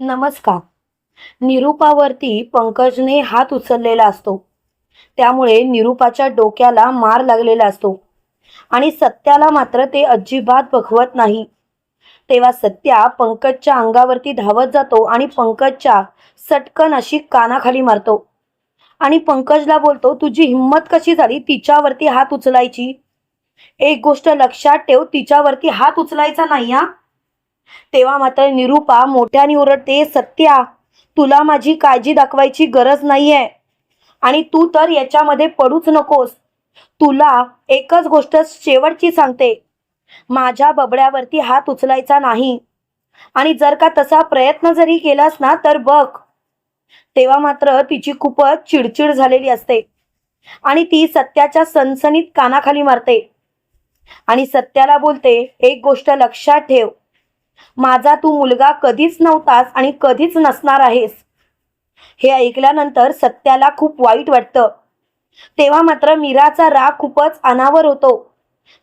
नमस्कार. निरूपावरती पंकजने हात उचललेला असतो. त्यामुळे निरूपाच्या डोक्याला मार लागलेला असतो. आणि सत्याला मात्र ते अजिबात बघवत नाही. तेव्हा सत्या पंकजच्या अंगावरती धावत जातो आणि पंकजच्या सटकन अशी कानाखाली मारतो. आणि पंकजला बोलतो तुझी हिंमत कशी झाली तिच्यावरती हात उचलायची? एक गोष्ट लक्षात ठेव तिच्यावरती हात उचलायचा नाही हा? तेव्हा मात्र निरूपा मोठ्याने ओरडते सत्या तुला माझी काळजी दाखवायची गरज नाहीये. आणि तू तर याच्यामध्ये पडूच नकोस. तुला एकच गोष्ट शेवटची सांगते. माझ्या बबड्यावरती हात उचलायचा नाही. आणि जर का तसा प्रयत्न जरी केलास ना तर बघ. तेव्हा मात्र तिची खूपच चिडचिड झालेली असते. आणि ती सत्याच्या सनसनीत कानाखाली मारते. आणि सत्याला बोलते एक गोष्ट लक्षात ठेव. माझा तू मुलगा कधीच नव्हतास आणि कधीच नसणार आहेस. हे ऐकल्यानंतर सत्याला खूप वाईट वाटतं. तेव्हा मात्र मीराचा राग खूपच अनावर होतो.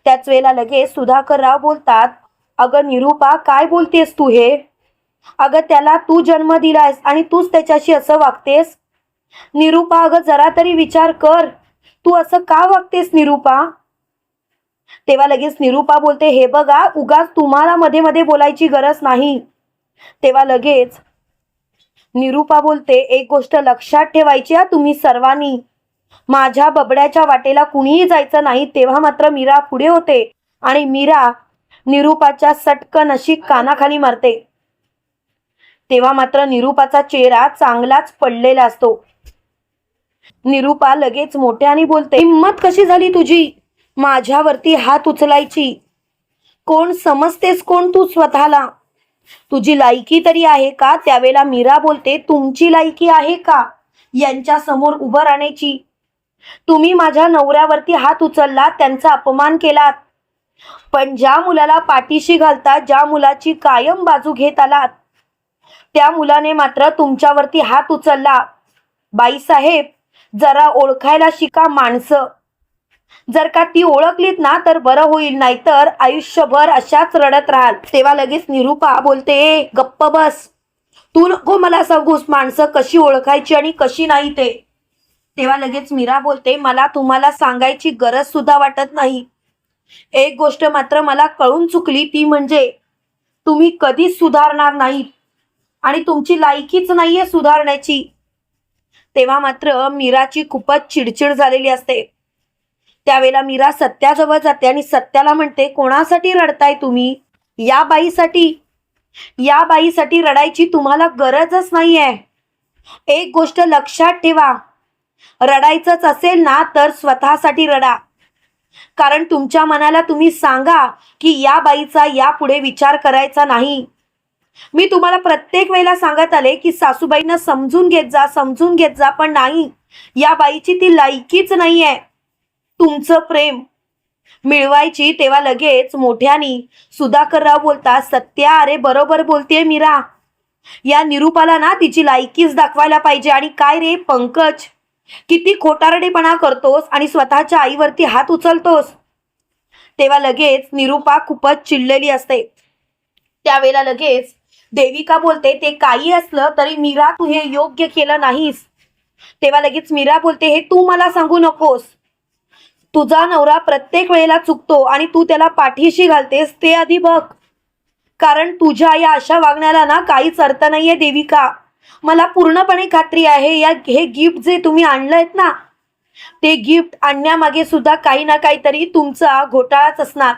त्याच वेळेला लगेच सुधाकर राव बोलतात अगं निरूपा काय बोलतेस तू हे? अगं त्याला तू जन्म दिलायस आणि तूच त्याच्याशी असं वागतेस? निरूपा अगं जरा तरी विचार कर. तू असं का वागतेस निरूपा? तेव्हा लगेच निरूपा बोलते हे बघा उगाच तुम्हाला मध्ये मध्ये बोलायची गरज नाही. तेव्हा लगेच निरूपा बोलते एक गोष्ट लक्षात ठेवायची तुम्ही सर्वांनी. माझ्या बबड्याच्या वाटेला कुणीही जायचं नाही. तेव्हा मात्र मीरा पुढे होते आणि मीरा निरूपाच्या सटकन अशी कानाखाली मारते. तेव्हा मात्र निरूपाचा चेहरा चांगलाच पडलेला असतो. निरूपा लगेच मोठ्याने बोलते हिंमत कशी झाली तुझी? माझ्यावरती हात उचलायची. कोण समजतेस कोण तू स्वतःला? तुझी लायकी तरी आहे का? त्यावेळेला मीरा बोलते तुमची लायकी आहे का यांच्या समोर उभं राहण्याची? तुम्ही माझ्या नवऱ्यावरती हात उचलला त्यांचा अपमान केलात. पण ज्या मुलाला पाठीशी घालता ज्या मुलाची कायम बाजू घेत आलात त्या मुलाने मात्र तुमच्यावरती हात उचलला. बाईसाहेब जरा ओळखायला शिका माणसं. जर का ती ओळखलीत ना तर बरं होईल. नाहीतर आयुष्यभर अशाच रडत राहाल. तेव्हा लगेच निरूपा बोलते गप्प बस. तू नको मला सांगूस माणसं कशी ओळखायची आणि कशी नाही ते. तेव्हा लगेच मीरा बोलते मला तुम्हाला सांगायची गरज सुद्धा वाटत नाही. एक गोष्ट मात्र मला कळून चुकली ती म्हणजे तुम्ही कधीच सुधारणार नाहीत आणि तुमची लायकीच नाहीये सुधारण्याची. तेव्हा मात्र मीराची खूपच चिडचिड झालेली असते. त्यावेळेला मीरा सत्याजवळ जाते आणि सत्याला म्हणते कोणासाठी रडताय तुम्ही? या बाईसाठी या बाईसाठी रडायची तुम्हाला गरजच नाहीये. एक गोष्ट लक्षात ठेवा. रडायचंच असेल ना तर स्वतःसाठी रडा. कारण तुमच्या मनाला तुम्ही सांगा की या बाईचा यापुढे विचार करायचा नाही. मी तुम्हाला प्रत्येक वेळेला सांगत आले की सासूबाईंना समजून घेत जा समजून घेत जा पण नाही. या बाईची ती लायकीच नाहीये. तुमचं प्रेम मिळवायची तेव्हा लगेच मोठ्यानी सुधाकरराव बोलता सत्या अरे बरोबर बोलतेय मीरा. या निरूपाला ना तिची लायकीच दाखवायला पाहिजे. आणि काय रे पंकज? किती खोटारडेपणा करतोस आणि स्वतःच्या आईवरती हात उचलतोस. तेव्हा लगेच निरूपा खूपच चिडलेली असते. त्यावेळेला लगेच देविका बोलते ते काही असलं तरी मीरा तू हे योग्य केलं नाहीस. तेव्हा लगेच मीरा बोलते हे तू मला सांगू नकोस. तुझा नवरा प्रत्येक वेळेला चुकतो आणि तू त्याला पाठीशी घालतेस ते आधी बघ. कारण तुझ्या या अशा वागण्याला ना काहीच अर्थ नाहीये देविका. मला पूर्णपणे खात्री आहे या हे गिफ्ट जे तुम्ही आणलंयत ना ते गिफ्ट आणण्यामागे सुद्धा काही ना काहीतरी तुमचा घोटाळाच असणार.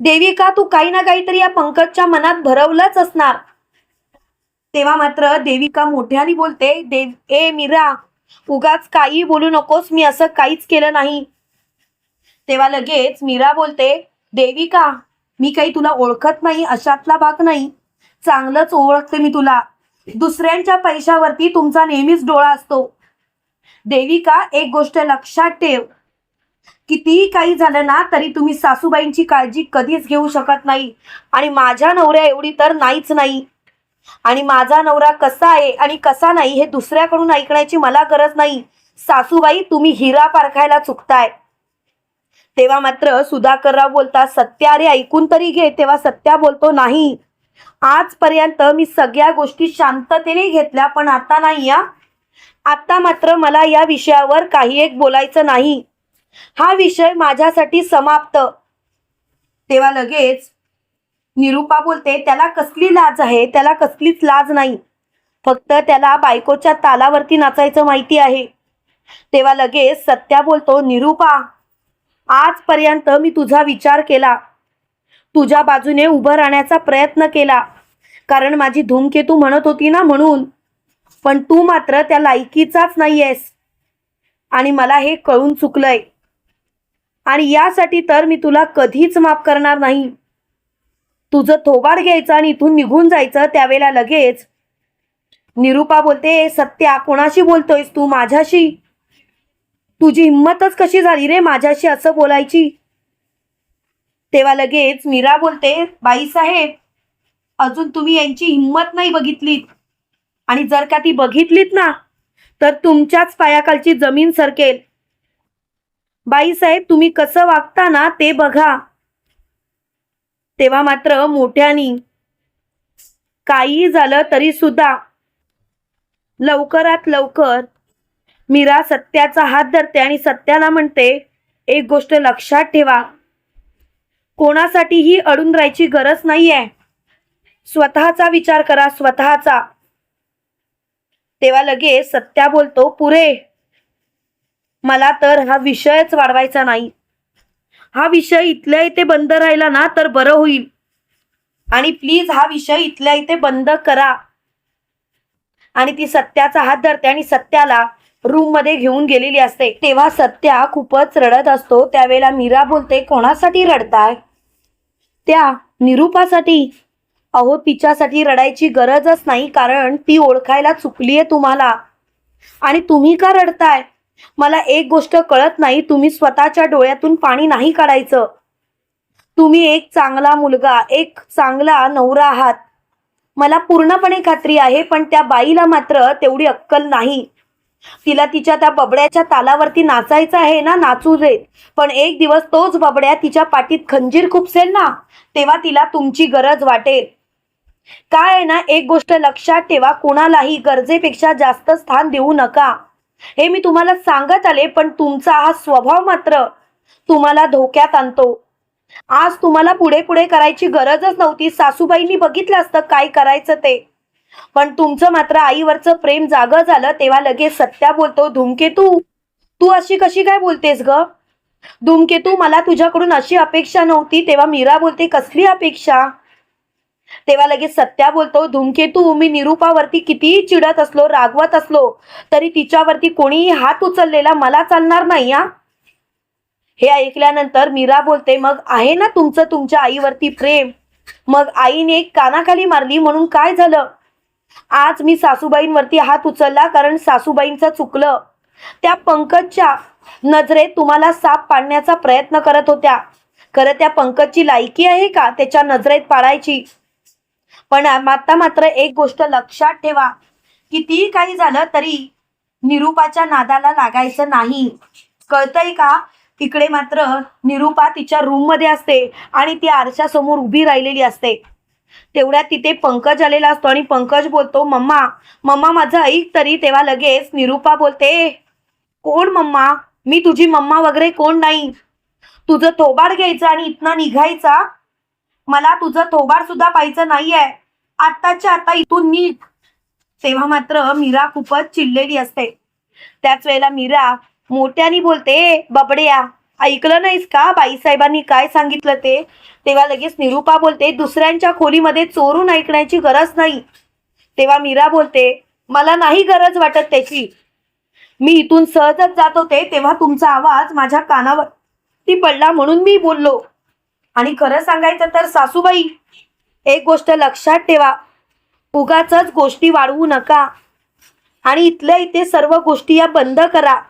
देविका तू काही ना काहीतरी या पंकजच्या मनात भरवलंच असणार. तेव्हा मात्र देविका मोठ्याने बोलते देव ए मीरा उगाच काही बोलू नकोस मी असं काहीच केलं नाही. तेव्हा लगेच मीरा बोलते देविका मी काही तुला ओळखत नाही अशातला भाग नाही. चांगलंच ओळखते मी तुला. दुसऱ्यांच्या पैशावरती तुमचा नेहमीच डोळा असतो. देविका एक गोष्ट लक्षात ठेव. कितीही काही झालं ना तरी तुम्ही सासूबाईंची काळजी कधीच घेऊ शकत नाही. आणि माझ्या नवऱ्या एवढी तर नाहीच नाही. आणि माझा नवरा कसा आहे आणि कसा नाही हे दुसऱ्याकडून ऐकण्याची मला गरज नाही. सासूबाई तुम्ही हिरा पारखायला चुकताय. तेव्हा मात्र सुधाकरराव बोलता सत्या अरे ऐकून तरी घे. तेव्हा सत्या बोलतो नाही. आजपर्यंत मी सगळ्या गोष्टी शांततेने घेतल्या पण आता नाही या आता मात्र मला या विषयावर काही एक बोलायचं नाही. हा विषय माझ्यासाठी समाप्त. तेव्हा लगेच निरुपा बोलते त्याला कसली लाज आहे? त्याला कसलीच लाज नाही. फक्त त्याला बायकोच्या तालावरती नाचायचं माहिती आहे. तेव्हा लगेच सत्या बोलतो निरुपा आजपर्यंत मी तुझा विचार केला. तुझ्या बाजूने उभं राहण्याचा प्रयत्न केला. कारण माझी धूमकेतू म्हणत होती ना म्हणून. पण तू मात्र त्या लायकीचाच नाहीयेस. आणि मला हे कळून चुकलंय. आणि यासाठी तर मी तुला कधीच माफ करणार नाही. तुझं थोबाड घ्यायचं आणि इथून निघून जायचं त्यावेळेला लगेच. निरुपा बोलते सत्या कोणाशी बोलतोयस तू? माझ्याशी? तुझी हिंमतच कशी झाली रे माझ्याशी असं बोलायची? तेव्हा लगेच मीरा बोलते बाईसाहेब अजून तुम्ही यांची हिंमत नाही बघितलीत. आणि जर का ती बघितलीत ना तर तुमच्याच पायाखालची जमीन सरकेल. बाईसाहेब तुम्ही कसं वागता ना ते बघा. तेव्हा मात्र मोठ्यानी काही झालं तरी सुद्धा लवकरात लवकर मीरा सत्याचा हात धरते आणि सत्याला म्हणते एक गोष्ट लक्षात ठेवा. कोणासाठीही अडून राहायची गरज नाहीये. स्वतःचा विचार करा स्वतःचा. तेव्हा लगेच सत्या बोलतो पुरे मला तर हा विषयच वाढवायचा नाही. हा विषय इथल्या इथे बंद राहिला ना तर बरं होईल. आणि प्लीज हा विषय इथल्या इथे बंद करा. आणि ती सत्याचा हात धरते आणि सत्याला रूममध्ये घेऊन गेलेली असते. तेव्हा सत्या खूपच रडत असतो. त्यावेळेला मीरा बोलते कोणासाठी रडताय? त्या निरूपासाठी. अहो तिच्यासाठी रडायची गरजच नाही कारण ती ओळखायला चुकली आहे तुम्हाला. आणि तुम्ही का रडताय? मला एक गोष्ट कळत नाही तुम्ही स्वतःच्या डोळ्यातून पाणी नाही काढायचं. तुम्ही एक चांगला मुलगा एक चांगला नवरा आहात. मला पूर्णपणे खात्री आहे पण त्या बाईला मात्र तेवढी अक्कल नाही. तिला तिच्या त्या बबड्याच्या तालावरती नाचायचं आहे ना नाचू दे. पण एक दिवस तोच बबड्या तिच्या पाठीत खंजीर खुपसेल ना तेव्हा तिला तुमची गरज वाटेल. काय आहे ना एक गोष्ट लक्षात ठेवा कोणालाही गरजेपेक्षा जास्त स्थान देऊ नका. हे मी तुम्हाला सांगत आले पण तुमचा हा स्वभाव मात्र तुम्हाला धोक्यात आणतो. आज तुम्हाला पुढे पुढे करायची गरजच नव्हती. सासूबाईंनी बघितलं असतं काय करायचं ते. पण तुमचं मात्र आईवरचं प्रेम जागं झालं तेव्हा लगेच सत्या बोलतो धूमकेतू तू? अशी कशी काय बोलतेस ग? धूमकेतू मला तुझ्याकडून अशी अपेक्षा नव्हती तेव्हा मीरा बोलते कसली अपेक्षा? तेव्हा लगेच सत्या बोलतो धूमकेतू मी निरूपावरती कितीही चिडत असलो रागवत असलो तरी तिच्यावरती कोणीही हात उचललेला मला चालणार नाही या हे ऐकल्यानंतर मीरा बोलते मग आहे ना तुमचं तुमच्या आईवरती प्रेम? मग आईने एक कानाखाली मारली म्हणून काय झालं? आज मी सासूबाईंवरती हात उचलला कारण सासूबाईंचं चुकलं. त्या पंकजच्या नजरेत तुम्हाला साप पाडण्याचा प्रयत्न करत होत्या. खरं त्या पंकजची लायकी आहे का त्याच्या नजरेत पाडायची? पण आता मात्र एक गोष्ट लक्षात ठेवा. कितीही काही झालं तरी निरूपाच्या नादाला लागायचं नाही. कळतंय का? तिकडे मात्र निरूपा तिच्या रूममध्ये असते आणि ती आरशासमोर उभी राहिलेली असते. तेवढ्यात तिथे पंकज आलेला असतो आणि पंकज बोलतो मम्मा मम्मा माझं ऐक तरी. तेव्हा लगेच निरूपा बोलते कोण मम्मा? मी तुझी मम्मा वगैरे कोण नाही? तुझं थोबाड घ्यायचं आणि इथनं निघायचा? मला तुझं थोबाड सुद्धा पाहिजे नाहीये. आत्ताच्या आता इथून निघ. तेव्हा मात्र मीरा खूपच चिडलेली असते. त्याच वेळेला मीरा मोठ्यानी बोलते बबड्या ऐकलं नाहीस का? बाईसाहेबांनी काय सांगितलं ते? तेव्हा लगेच निरूपा बोलते दुसऱ्यांच्या खोलीमध्ये चोरून ऐकण्याची गरज नाही. तेव्हा मीरा बोलते मला नाही गरज वाटत त्याची. मी इथून सहजच जात होते तेव्हा तुमचा आवाज माझ्या कानावर ती पडला म्हणून मी बोललो. आणि खरं सांगायचं तर सासूबाई एक गोष्ट लक्षात ठेवा. उगाच गोष्टी वाढवू नका. आणि इथल्या इथे सर्व गोष्टी या बंद करा.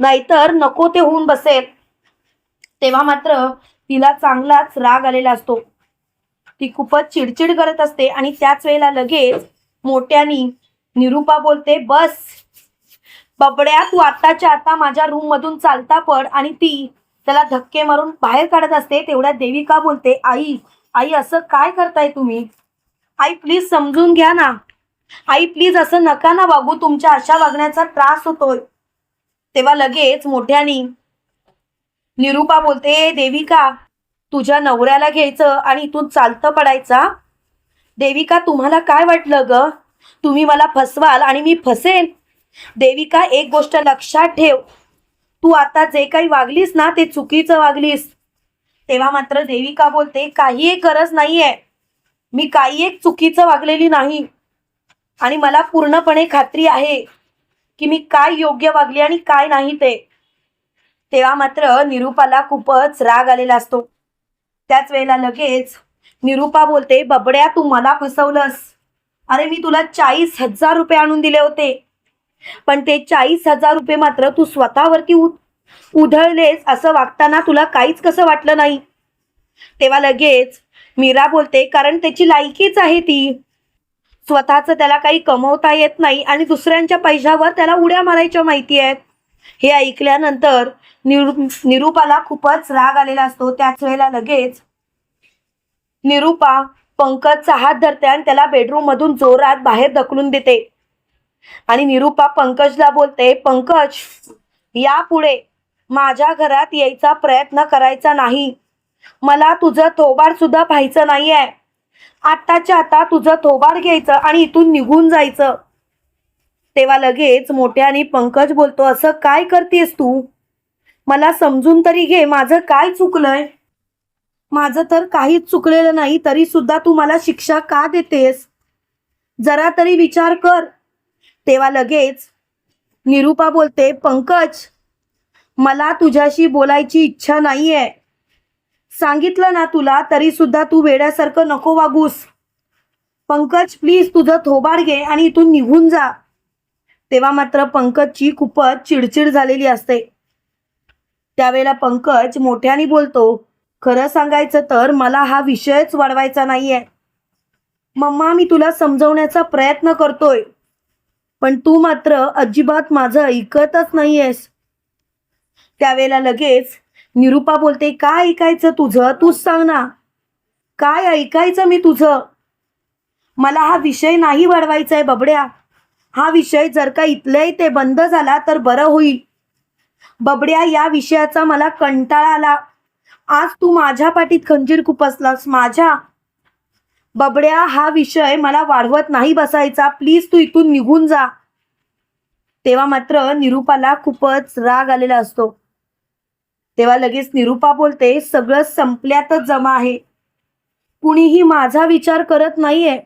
नाहीतर नको ते होऊन बसेल. तेव्हा मात्र तिला चांगलाच राग आलेला असतो. ती खूपच चिडचिड करत असते आणि त्याच वेळेला लगेच मोठ्यानी निरूपा बोलते बस. बबड्या तू आताच्या आता माझ्या रूम मधून चालता पड आणि ती त्याला धक्के मारून बाहेर काढत असते. तेवढ्या देविका बोलते आई आई असं काय करताय तुम्ही? आई प्लीज समजून घ्या ना. आई प्लीज असं नका ना वागू. तुमच्या अशा वागण्याचा त्रास होतोय. तेव्हा लगेच मोठ्यानी निरूपा बोलते देविका तुझ्या नवऱ्याला घ्यायचं आणि इथून चालतं पडायचा? देविका तुम्हाला काय वाटलं ग? तुम्ही मला फसवाल आणि मी फसेल देविका एक गोष्ट लक्षात ठेव. तू आता जे काही वागलीस ना ते चुकीचं वागलीस. तेव्हा मात्र देविका बोलते काही एक गरज नाहीये. मी काही एक चुकीचं वागलेली नाही. आणि मला पूर्णपणे खात्री आहे. की मी काय योग्य वागली आणि काय नाही ते. तेव्हा मात्र निरूपाला खूपच राग आलेला असतो. त्याच वेळेला लगेच निरूपा बोलते बबड्या तू मला फसवलंस. अरे मी तुला चाळीस हजार रुपये आणून दिले होते. पण ते चाळीस हजार रुपये मात्र तू स्वतःवरती उ उधळलेस असं वागताना तुला काहीच कसं वाटलं नाही? तेव्हा लगेच मीरा बोलते कारण त्याची लायकीच आहे ती. स्वतःचं त्याला काही कमवता येत नाही आणि दुसऱ्यांच्या पैशावर त्याला उड्या मारायच्या माहिती आहेत. हे ऐकल्यानंतर निरू निरूपाला खूपच राग आलेला असतो. त्याच वेळेला लगेच निरूपा पंकजचा हात धरते आणि त्याला बेडरूम मधून जोरात बाहेर ढकलून देते. आणि निरूपा पंकजला बोलते पंकज यापुढे माझ्या घरात यायचा प्रयत्न करायचा नाही. मला तुझं थोबाड सुद्धा पाहायचं नाहीये. आत्ताच्या आता तुझं थोबाड घ्यायचं आणि इथून निघून जायचं. तेव्हा लगेच मोठ्याने पंकज बोलतो असं काय करतेस तू? मला समजून तरी घे माझं काय चुकलंय? माझं तर काहीच चुकलेलं नाही तरी सुद्धा तू मला शिक्षा का देतेस? जरा तरी विचार कर. तेव्हा लगेच निरूपा बोलते पंकज मला तुझ्याशी बोलायची इच्छा नाहीये. सांगितलं ना तुला तरी सुद्धा तू वेड्यासारखं नको वागूस. पंकज प्लीज तुझं थोबाड घे आणि इथून निघून जा. तेव्हा मात्र पंकजची खूपच चिडचिड झालेली असते. त्यावेळेला पंकज मोठ्याने बोलतो खरं सांगायचं तर मला हा विषयच वाढवायचा नाहीये. मम्मा मी तुला समजवण्याचा प्रयत्न करतोय. पण तू मात्र अजिबात माझं ऐकतच नाहीयेस. त्यावेळेला लगेच निरूपा बोलते काय ऐकायचं तुझं? तूच सांग ना. काय ऐकायचं मी तुझं? मला हा विषय नाही वाढवायचा आहे बबड्या. हा विषय जर का इथल्या इथे बंद झाला तर बरं होईल. बबड्या या विषयाचा मला कंटाळा आला. आज तू माझ्या पाठीत खंजीर खुपसलास माझ्या. बबड्या हा विषय मला वाढवत नाही बसायचा. प्लीज तू इथून निघून जा. तेव्हा मात्र निरूपाला खूपच राग आलेला असतो. तेव्हा लगेच निरूपा बोलते सगळं संपल्यातच जमा आहे. कुणीही माझा विचार करत नाहीये.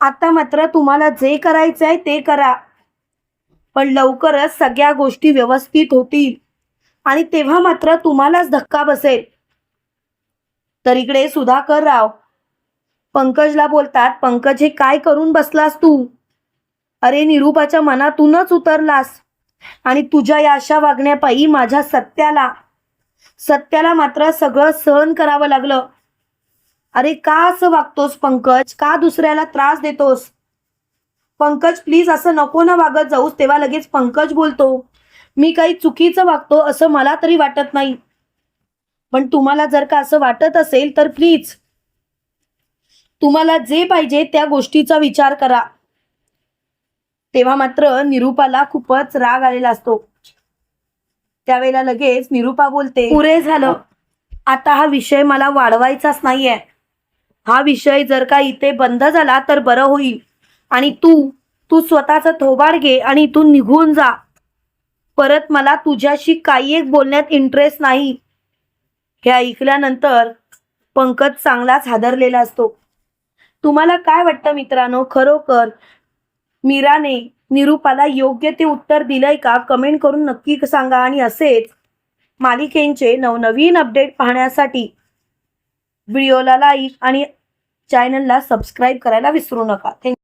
आता मात्र तुम्हाला जे करायचं आहे ते करा. पण लवकरच सगळ्या गोष्टी व्यवस्थित होतील. आणि तेव्हा मात्र तुम्हालाच धक्का बसेल. तर इकडे सुधाकर राव पंकजला बोलतात पंकज हे काय करून बसलास तू? अरे निरूपाच्या मनातूनच उतरलास. आणि तुझ्या या अशा वागण्यापायी माझ्या सत्याला सत्याला मात्र सगळं सहन करावं लागलं. अरे का असं वागतोस पंकज? का दुसऱ्याला त्रास देतोस? पंकज प्लीज असं नको ना वागत जाऊस तेव्हा लगेच पंकज बोलतो मी काही चुकीचं वागतो असं मला तरी वाटत नाही. पण तुम्हाला जर का असं वाटत असेल तर प्लीज तुम्हाला जे पाहिजे त्या गोष्टीचा विचार करा. तेव्हा मात्र निरूपाला खूपच राग आलेला असतो. त्यावेळेला लगेच निरूपा बोलते पुरे झालं. आता हा विषय मला वाढवायचाच नाहीये. हा विषय जर का इथे बंद झाला तर बरं होईल. आणि तू तू स्वतःचा थोबाड घे आणि इथून निघून जा. परत मला तुझ्याशी काही एक बोलण्यात इंटरेस्ट नाही. हे ऐकल्यानंतर पंकज चांगलाच हादरलेला असतो. तुम्हाला काय वाटतं मित्रांनो? खरोखर मीराने निरूपाला योग्य ते उत्तर दिलंय का? कमेंट करून नक्की सांगा. आणि असेच मालिकेंचे नवनवीन अपडेट पाहण्यासाठी व्हिडिओला लाईक आणि चॅनलला सबस्क्राईब करायला विसरू नका. थँक्यू